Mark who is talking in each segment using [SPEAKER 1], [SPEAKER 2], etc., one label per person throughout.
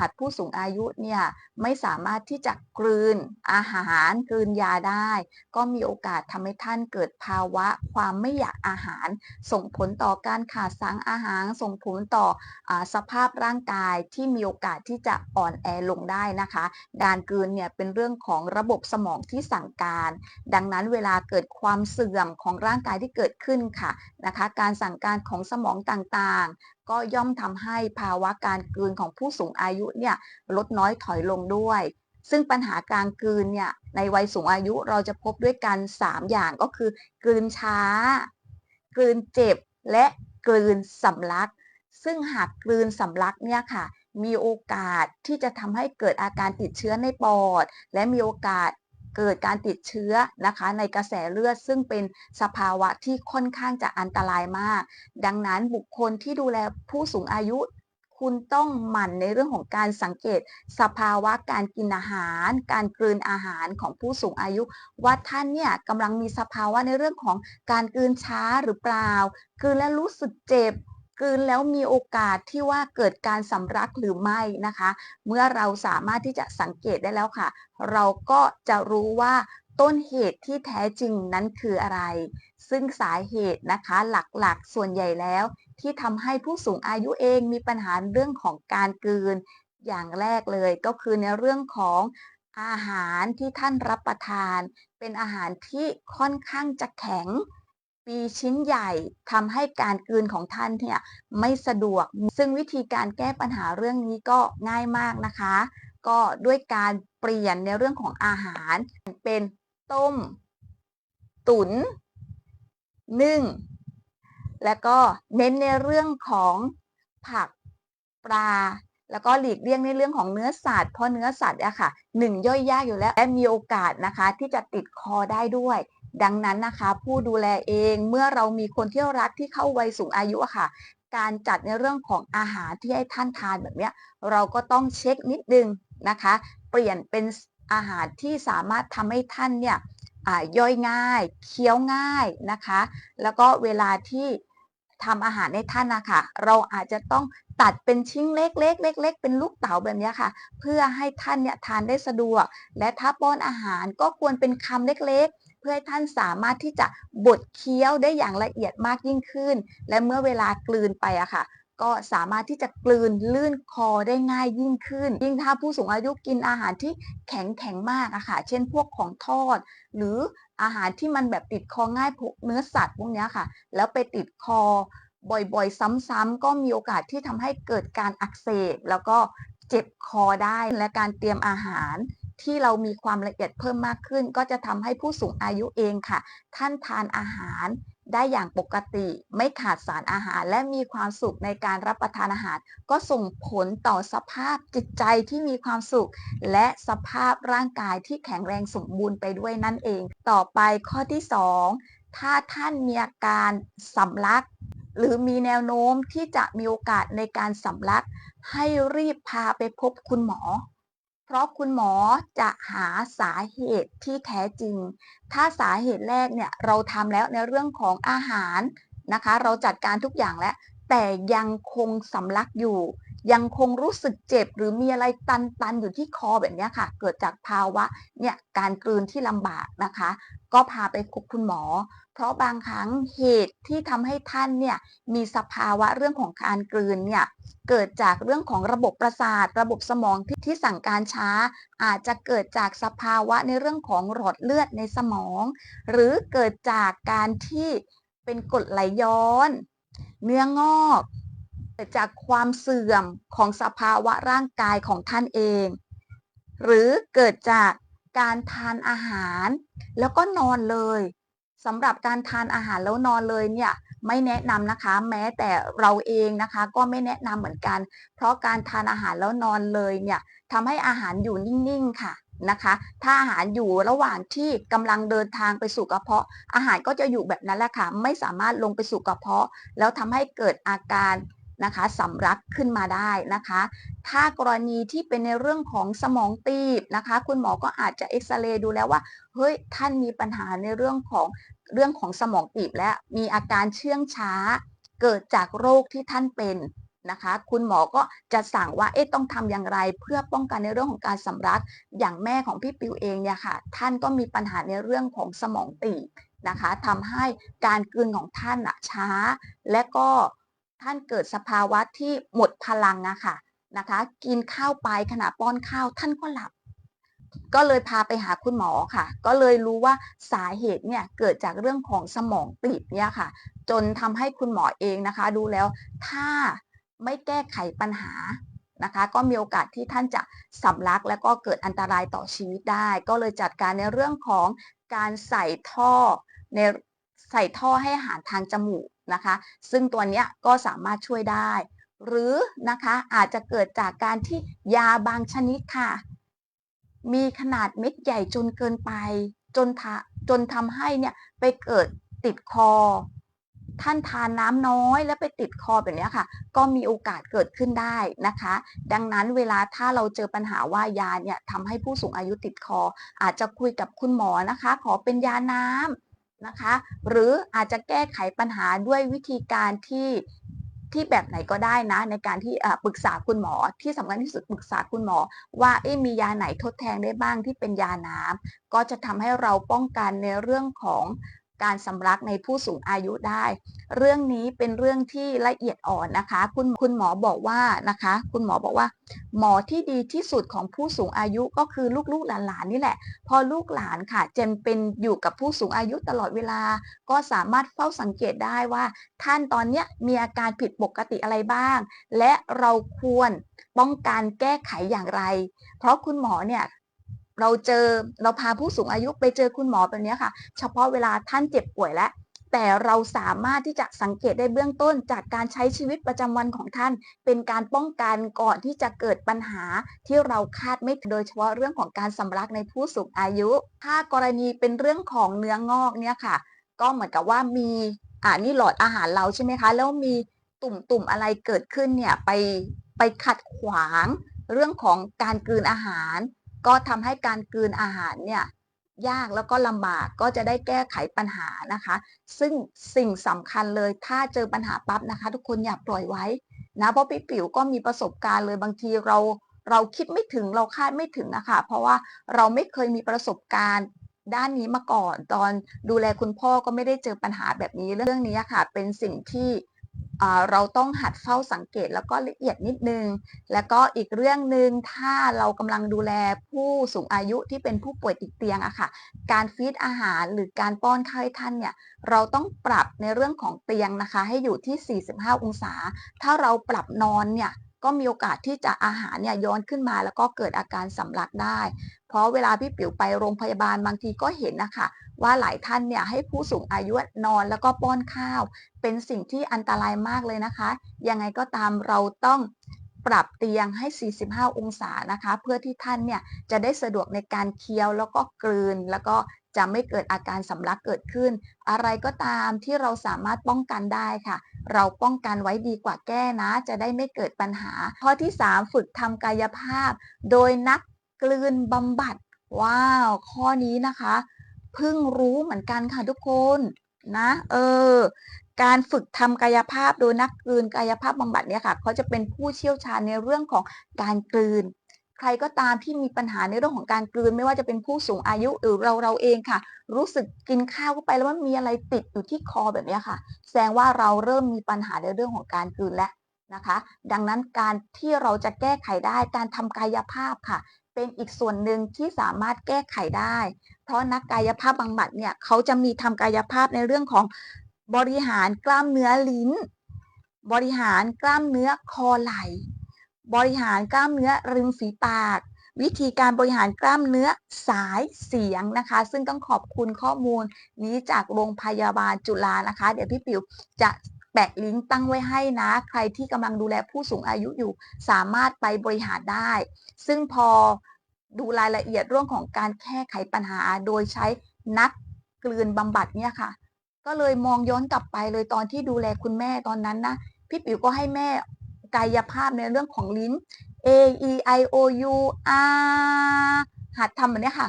[SPEAKER 1] หากผู้สูงอายุเนี่ยไม่สามารถที่จะกลืนอาหารกลืนยาได้ ก็มีโอกาสทำให้ท่านเกิดภาวะความไม่อยากอาหาร ส่งผลต่อการขาดสารอาหาร ส่งผลต่ออสภาพร่างกายที่มีโอกาสที่จะอ่อนแอลงได้นะคะ การกลืนเนี่ยเป็นเรื่องของระบบสมองที่สั่งการ ดังนั้นเวลาเกิดความเสื่อมของร่างกายที่เกิดขึ้นค่ะนะคะ การสั่งการของสมองต่าง ก็ย่อมทำให้ภาวะการกลืนของผู้สูงอายุเนี่ยลดน้อยถอยลงด้วย ซึ่งปัญหาการกลืนเนี่ยในวัยสูงอายุเราจะพบด้วยกัน 3 อย่างก็คือกลืนช้า กลืนเจ็บและกลืนสำลัก ซึ่งหากกลืนสำลักเนี่ยค่ะมีโอกาสที่จะทำให้เกิดอาการติดเชื้อในปอด และมีโอกาส เกิดการติดเชื้อนะคะในกระแสเลือดซึ่งเป็นสภาวะที่ค่อนข้างจะอันตรายมาก ดังนั้นบุคคลที่ดูแลผู้สูงอายุคุณต้องหมั่นในเรื่องของการสังเกต สภาวะการกินอาหาร การกลืนอาหารของผู้สูงอายุ ว่าท่านเนี่ยกำลังมีสภาวะในเรื่องของการกลืนช้าหรือเปล่า กลืนแล้วรู้สึกเจ็บ กลืนแล้วมีโอกาสที่ว่าเกิดการสำลักหรือไม่นะคะ เมื่อเราสามารถที่จะสังเกตได้แล้วค่ะ เราก็จะรู้ว่าต้นเหตุที่แท้จริงนั้นคืออะไร ซึ่งสาเหตุนะคะหลักๆ ส่วนใหญ่แล้ว ที่ทำให้ผู้สูงอายุเองมีปัญหาเรื่องของการกลืน อย่างแรกเลยก็คือในเรื่องของอาหารที่ท่านรับประทาน เป็นอาหารที่ค่อนข้างจะแข็ง ปีชิ้นใหญ่ทำให้การกลืนของท่านเนี่ยไม่สะดวก ซึ่งวิธีการแก้ปัญหาเรื่องนี้ก็ง่ายมากนะคะ ก็ด้วยการเปลี่ยนในเรื่องของอาหารเป็นต้ม ตุน๋นนึ่ง แล้วก็เน้นในเรื่องของผักปลา แล้วก็หลีกเลี่ยงในเรื่องของเนื้อสัตว์เพราะเนื้อสัตว์อะค่ะหนึ่งย่อยยากอยู่แล้วและมีโอกาสนะคะที่จะติดคอได้ด้วย ดังนั้นนะคะ ผู้ดูแลเองเมื่อเรามีคนที่รักที่เข้าวัยสูงอายุอะค่ะ การจัดในเรื่องของอาหารที่ให้ท่านทานแบบเนี้ยเราก็ต้องเช็คนิดนึงนะคะ เปลี่ยนเป็นอาหารที่สามารถทำให้ท่านเนี่ยย่อยง่าย เคี้ยวง่ายนะคะ แล้วก็เวลาที่ทำอาหารให้ท่านนะคะเราอาจจะต้องตัดเป็นชิ้นเล็กๆเล็กๆเป็นลูกเต๋าแบบนี้ค่ะ เพื่อให้ท่านเนี่ยทานได้สะดวก และถ้าป้อนอาหารก็ควรเป็นคำเล็กๆ เพื่อให้ท่านสามารถที่จะบดเคี้ยวได้อย่างละเอียดมากยิ่งขึ้น และเมื่อเวลากลืนไปอะค่ะก็สามารถที่จะกลืนลื่นคอได้ง่ายยิ่งขึ้น ยิ่งถ้าผู้สูงอายุกินอาหารที่แข็งแข็งมากอะค่ะ เช่นพวกของทอด หรืออาหารที่มันแบบติดคอง่ายพวกเนื้อสัตว์พวกนี้ค่ะ แล้วไปติดคอบ่อยๆ ซ้ำๆก็มีโอกาสที่ทำให้เกิดการอักเสบ แล้วก็เจ็บคอได้และการเตรียมอาหาร ที่เรามีความละเอียดเพิ่มมากขึ้น ก็จะทำให้ผู้สูงอายุเองค่ะ ท่านทานอาหารได้อย่างปกติไม่ขาดสารอาหาร และมีความสุขในการรับประทานอาหาร ก็ส่งผลต่อสภาพจิตใจที่มีความสุข และสภาพร่างกายที่แข็งแรงสมบูรณ์ไปด้วยนั่นเอง ต่อไปข้อที่ 2 ถ้าท่านมีอาการสำลัก หรือมีแนวโน้มที่จะมีโอกาสในการสำลัก ให้รีบพาไปพบคุณหมอ เพราะคุณหมอจะหาสาเหตุที่แท้จริง ถ้าสาเหตุแรกเนี่ยเราทำแล้วในเรื่องของอาหารนะคะ เราจัดการทุกอย่างแล้ว แต่ยังคงสำลักอยู่ ยังคงรู้สึกเจ็บ หรือมีอะไรตันๆอยู่ที่คอแบบนี้ค่ะ เกิดจากภาวะเนี่ยการกลืนที่ลำบากนะคะ ก็พาไปพบคุณหมอ ราะบางครั้งเหตุที่ทำให้ท่านเนี่ยมีสภาวะเรื่องของการกลืนเนี่ยเกิดจากเรื่องของระบบประสาท ระบบสมองทที่สั่งการช้า อาจจะเกิดจากสภาวะในเรื่องของหลอดเลือดในสมอง หรือเกิดจากการที่เป็นกรดไหลย้อน เนื้องอก เกิดจากความเสื่อมของสภาวะร่างกายของท่านเอง หรือเกิดจากการทานอาหาร แล้วก็นอนเลย สำหรับการทานอาหารแล้วนอนเลยเนี่ยไม่แนะนำนะคะ แม้แต่เราเองนะคะ ก็ไม่แนะนำเหมือนกัน เพราะการทานอาหารแล้วนอนเลยเนี่ยทำให้อาหารอยู่นิ่งๆค่ะนะคะ ถ้าอาหารอยู่ระหว่างที่กำลังเดินทางไปสู่กระเพาะ อาหารก็จะอยู่แบบนั้นแหละค่ะ ไม่สามารถลงไปสู่กระเพาะ แล้วทำให้เกิดอาการนะคะสำลักขึ้นมาได้นะคะ ถ้ากรณีที่เป็นในเรื่องของสมองตีบนะคะ คุณหมอก็อาจจะเอ็กซเรย์ดูแล้วว่า เฮ้ยท่านมีปัญหาในเรื่องของเรื่องของสมองตีบและมีอาการเชื่องช้า เกิดจากโรคที่ท่านเป็นนะคะ คุณหมอก็จะสั่งว่าเอ๊ะต้องทำอย่างไร เพื่อป้องกันในเรื่องของการสำลักอย่างแม่ของพี่ปิวเองเนี่ยค่ะ ท่านก็มีปัญหาในเรื่องของสมองตีบนะคะทำให้การกลืนของท่านอะช้า และก็ท่านเกิดสภาวะที่หมดพลังอะค่ะนะคะ กินข้าวไปขณะป้อนข้าวท่านก็หลับ ก็เลยพาไปหาคุณหมอค่ะ ก็เลยรู้ว่าสาเหตุเนี่ยเกิดจากเรื่องของสมองตีบเนี่ยค่ะ จนทำให้คุณหมอเองนะคะ ดูแล้วถ้าไม่แก้ไขปัญหานะคะ ก็มีโอกาสที่ท่านจะสำลักและก็เกิดอันตรายต่อชีวิตได้ ก็เลยจัดการในเรื่องของการใส่ท่อในใส่ท่อให้อาหารทางจมูกนะคะ ซึ่งตัวนี้ก็สามารถช่วยได้ หรือนะคะอาจจะเกิดจากการที่ยาบางชนิดค่ะ มีขนาดเม็ดใหญ่จนเกินไปจนทะจนทำให้เนี่ยไปเกิดติดคอ ท่านทานน้ำน้อยแล้วไปติดคอแบบนี้ค่ะ ก็มีโอกาสเกิดขึ้นได้นะคะ ดังนั้นเวลาถ้าเราเจอปัญหาว่ายาเนี่ยทำให้ผู้สูงอายุติดคอ อาจจะคุยกับคุณหมอนะคะ ขอเป็นยาน้ำนะคะ หรืออาจจะแก้ไขปัญหาด้วยวิธีการที่ ที่แบบไหนก็ได้นะ ในการที่ปรึกษาคุณหมอที่สำคัญที่สุดปรึกษาคุณหมอ ว่าเอ๊มียาไหนทดแทนได้บ้างที่เป็นยาน้ำก็จะทำให้เราป้องกันในเรื่องของ การสำลักในผู้สูงอายุได้ เรื่องนี้เป็นเรื่องที่ละเอียดอ่อนนะคะ คุณคุณหมอบอกว่านะคะ คุณหมอบอกว่า หมอที่ดีที่สุดของผู้สูงอายุก็คือลูกๆหลานๆนี่แหละ พอลูกหลานค่ะจนเป็นอยู่กับผู้สูงอายุตลอดเวลา ก็สามารถเฝ้าสังเกตได้ว่า ท่านตอนเนี้ยมีอาการผิดปกติอะไรบ้าง และเราควรป้องกันแก้ไขอย่างไร เพราะคุณหมอเนี่ย เราเจอเราพาผู้สูงอายุไปเจอคุณหมอแบบนี้ค่ะ เฉพาะเวลาท่านเจ็บป่วยแล้วแต่เราสามารถที่จะสังเกตได้เบื้องต้นจากการใช้ชีวิตประจำวันของท่าน เป็นการป้องกันก่อนที่จะเกิดปัญหาที่เราคาดไม่โดยเฉพาะเรื่องของการสำลักในผู้สูงอายุ ถ้ากรณีเป็นเรื่องของเนื้องอกเนี่ยค่ะ ก็เหมือนกับว่ามีอ่านี่หลอดอาหารเราใช่ไหมคะ แล้วมีตุ่มๆอะไรเกิดขึ้นเนี่ยไปไปขัดขวางเรื่องของการกลืนอาหาร ก็ทำให้การกลืนอาหารเนี่ยยากแล้วก็ลำบากก็จะได้แก้ไขปัญหานะคะ ซึ่งสิ่งสำคัญเลยถ้าเจอปัญหาปั๊บนะคะ ทุกคนอย่าปล่อยไว้นะเพราะพี่ปิ๋วก็มีประสบการณ์เลยบางทีเราเราคิดไม่ถึงเราคาดไม่ถึงนะคะ เพราะว่าเราไม่เคยมีประสบการณ์ด้านนี้มาก่อน ตอนดูแลคุณพ่อก็ไม่ได้เจอปัญหาแบบนี้เรื่องนี้ค่ะ เป็นสิ่งที่ เราต้องหัดเฝ้าสังเกตแล้วก็ละเอียดนิดนึง แล้วก็อีกเรื่องหนึ่งถ้าเรากำลังดูแลผู้สูงอายุที่เป็นผู้ป่วยติดเตียงอะค่ะ การฟีดอาหารหรือการป้อนข้าวให้ท่านเนี่ยเราต้องปรับในเรื่องของเตียงนะคะ ให้อยู่ที่ 45 องศา ถ้าเราปรับนอนเนี่ยก็มีโอกาสที่จะอาหารเนี่ยย้อนขึ้นมาแล้วก็เกิดอาการสำลักได้ เพราะเวลาพี่ปิ๋วไปโรงพยาบาลบางทีก็เห็นนะคะ ว่าหลายท่านเนี่ยให้ผู้สูงอายุนอนแล้วก็ป้อนข้าว เป็นสิ่งที่อันตรายมากเลยนะคะ ยังไงก็ตามเราต้องปรับเตียงให้ 45 องศานะคะ เพื่อที่ท่านเนี่ยจะได้สะดวกในการเคี้ยวแล้วก็กลืน แล้วก็จะไม่เกิดอาการสำลักเกิดขึ้น อะไรก็ตามที่เราสามารถป้องกันได้ค่ะ เราป้องกันไว้ดีกว่าแก้นะ จะได้ไม่เกิดปัญหา ข้อที่ 3 ฝึกทำกายภาพ โดยนักกลืนบำบัด ว้าว ข้อนี้นะคะ เพิ่งรู้เหมือนกันค่ะทุกคนนะ เออ การฝึกทำกายภาพโดยนักกลืนกายภาพบำบัดเนี่ยค่ะเขาจะเป็นผู้เชี่ยวชาญในเรื่องของการกลืน ใครก็ตามที่มีปัญหาในเรื่องของการกลืน ไม่ว่าจะเป็นผู้สูงอายุหรือเราเราเองค่ะ รู้สึกกินข้าวเข้าไปแล้วว่ามีอะไรติดอยู่ที่คอแบบนี้ค่ะ แสดงว่าเราเริ่มมีปัญหาในเรื่องของการกลืนแล้วนะคะ ดังนั้นการที่เราจะแก้ไขได้การทำกายภาพค่ะ เป็นอีกส่วนหนึ่งที่สามารถแก้ไขได้ เพราะนักกายภาพบำบัดเนี่ยเขาจะมีทำกายภาพในเรื่องของบริหารกล้ามเนื้อลิ้น บริหารกล้ามเนื้อคอไหล่บริหารกล้ามเนื้อริมฝีปาก วิธีการบริหารกล้ามเนื้อสายเสียงนะคะ ซึ่งต้องขอบคุณข้อมูลนี้จากโรงพยาบาลจุฬานะคะ เดี๋ยวพี่ปิวจะแปะลิงก์ตั้งไว้ให้นะ ใครที่กำลังดูแลผู้สูงอายุอยู่ สามารถไปบริหารได้ ซึ่งพอ ดูรายละเอียดเรื่องของการแก้ไขปัญหา โดยใช้นักกลืนบำบัดเนี่ยค่ะ ก็เลยมองย้อนกลับไปเลยตอนที่ดูแลคุณแม่ตอนนั้นนะพี่ปิ๋วก็ให้แม่กายภาพในเรื่องของลิ้น A E I O U R หัดทำแบบนี้ค่ะ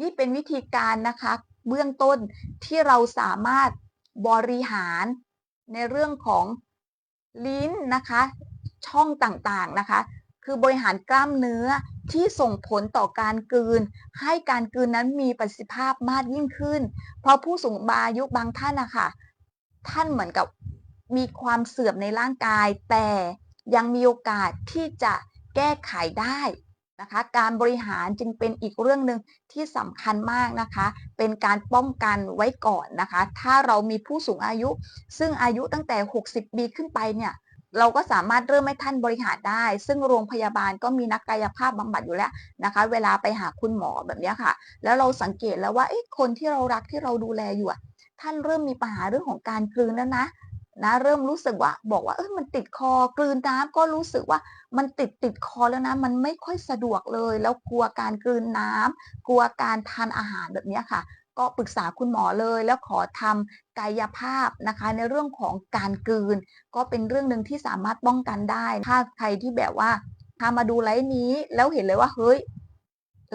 [SPEAKER 1] นี่เป็นวิธีการนะคะ เบื้องต้นที่เราสามารถบริหารในเรื่องของลิ้นนะคะ ช่องต่างๆนะคะ คือบริหารกล้ามเนื้อที่ส่งผลต่อการกลืน ให้การกลืนนั้นมีประสิทธิภาพมากยิ่งขึ้น เพราะผู้สูงอายุบางท่านนะคะท่านเหมือนกับมีความเสื่อมในร่างกาย แต่ยังมีโอกาสที่จะแก้ไขได้นะคะการบริหารจึงเป็นอีกเรื่องหนึ่งที่สำคัญมากนะคะ เป็นการป้องกันไว้ก่อนนะคะ ถ้าเรามีผู้สูงอายุ ซึ่งอายุตั้งแต่ 60 ปีขึ้นไปเนี่ย เราก็สามารถเริ่มให้ท่านบริหารได้ ซึ่งโรงพยาบาลก็มีนักกายภาพบำบัดอยู่แล้วนะคะ เวลาไปหาคุณหมอแบบนี้ค่ะ แล้วเราสังเกตแล้วว่าคนที่เรารักที่เราดูแลอยู่ท่านเริ่มมีปัญหาเรื่องของการกลืนแล้วนะนะเริ่มรู้สึกว่าบอกว่าเออมันติดคอกลืนน้ำก็รู้สึกว่ามันติดติดคอแล้วนะ มันไม่ค่อยสะดวกเลย แล้วกลัวการกลืนน้ำกลัวการทานอาหารแบบนี้ค่ะ ก็ปรึกษาคุณหมอเลยแล้วขอทำกายภาพนะคะ ในเรื่องของการกืน ก็เป็นเรื่องหนึ่งที่สามารถป้องกันได้ ถ้าใครที่แบบว่าพามาดูไลฟ์นี้แล้วเห็นเลยว่าเฮ้ย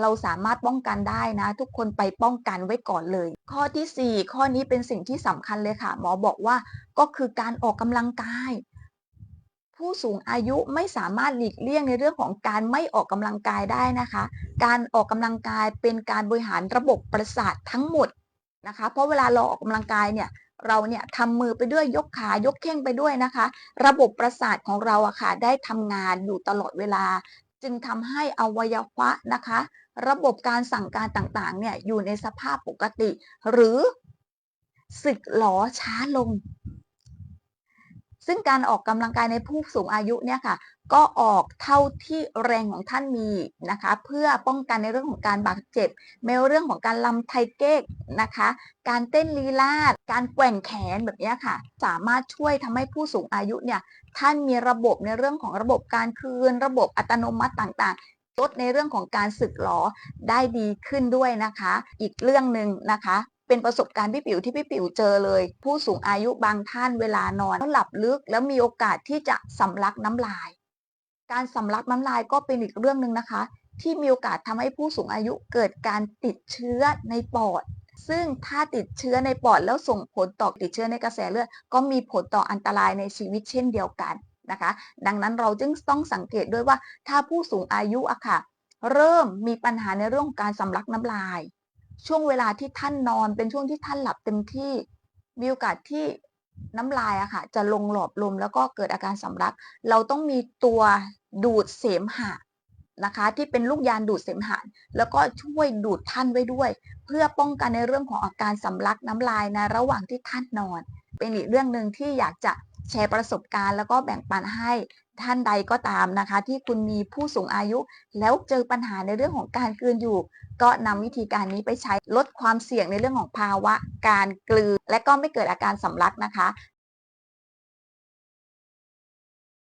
[SPEAKER 1] เราสามารถป้องกันได้นะ ทุกคนไปป้องกันไว้ก่อนเลย ข้อทีสี่4 ข้อนี้เป็นสิ่งที่สำคัญเลยค่ะ หมอบอกว่าก็คือการออกกำลังกาย ผู้สูงอายุไม่สามารถหลีกเลี่ยงในเรื่องของการไม่ออกกำลังกายได้นะคะ การออกกำลังกายเป็นการบริหารระบบประสาททั้งหมดนะคะ เพราะเวลาเราออกกำลังกายเนี่ยเราเนี่ยทำมือไปด้วยยกขายกแข้งไปด้วยนะคะ ระบบประสาทของเราอะค่ะได้ทำงานอยู่ตลอดเวลา จึงทำให้อวัยวะนะคะ ระบบการสั่งการต่างๆเนี่ยอยู่ในสภาพปกติ หรือสึกหลอช้าลง ซึ่งการออกกำลังกายในผู้สูงอายุเนี่ยค่ะ ก็ออกเท่าที่แรงของท่านมีนะคะ เพื่อป้องกันในเรื่องของการบาดเจ็บในเรื่องของการลำไทเก๊กนะคะ การเต้นลีลาด การแกว่งแขนแบบนี้ค่ะ สามารถช่วยทำให้ผู้สูงอายุเนี่ยท่านมีระบบในเรื่องของระบบการคืน ระบบอัตโนมัติต่างๆลดในเรื่องของการสึกหรอได้ดีขึ้นด้วยนะคะ อีกเรื่องหนึ่งนะคะ เป็นประสบการณ์พี่ปิ๋วที่พี่ปิ๋วเจอเลย ผู้สูงอายุบางท่านเวลานอนแล้วหลับลึกแล้วมีโอกาสที่จะสำลักน้ำลาย การสำลักน้ำลายก็เป็นอีกเรื่องหนึ่งนะคะ ที่มีโอกาสทำให้ผู้สูงอายุเกิดการติดเชื้อในปอด ซึ่งถ้าติดเชื้อในปอดแล้วส่งผลต่อติดเชื้อในกระแสเลือดก็มีผลต่ออันตรายในชีวิตเช่นเดียวกันนะคะ ดังนั้นเราจึงต้องสังเกตด้วยว่าถ้าผู้สูงอายุอะค่ะ เริ่มมีปัญหาในเรื่องของการสำลักน้ำลาย ช่วงเวลาที่ท่านนอนเป็นช่วงที่ท่านหลับเต็มที่มีโอกาสที่น้ำลายอะค่ะ จะลงหลอดลมแล้วก็เกิดอาการสำลัก เราต้องมีตัวดูดเสมหะนะคะ ที่เป็นลูกยานดูดเสมหะแล้วก็ช่วยดูดท่านไว้ด้วย เพื่อป้องกันในเรื่องของอาการสำลักน้ำลายในระหว่างที่ท่านนอน เป็นอีกเรื่องหนึ่งที่อยากจะ แชร์ประสบการณ์แล้วก็แบ่งปันให้ท่านใดก็ตามนะคะ ที่คุณมีผู้สูงอายุ แล้วเจอปัญหาในเรื่องของการกลืนอยู่ ก็นำวิธีการนี้ไปใช้ลดความเสี่ยงในเรื่องของภาวะ การกลืน และก็ไม่เกิดอาการสำลักนะคะ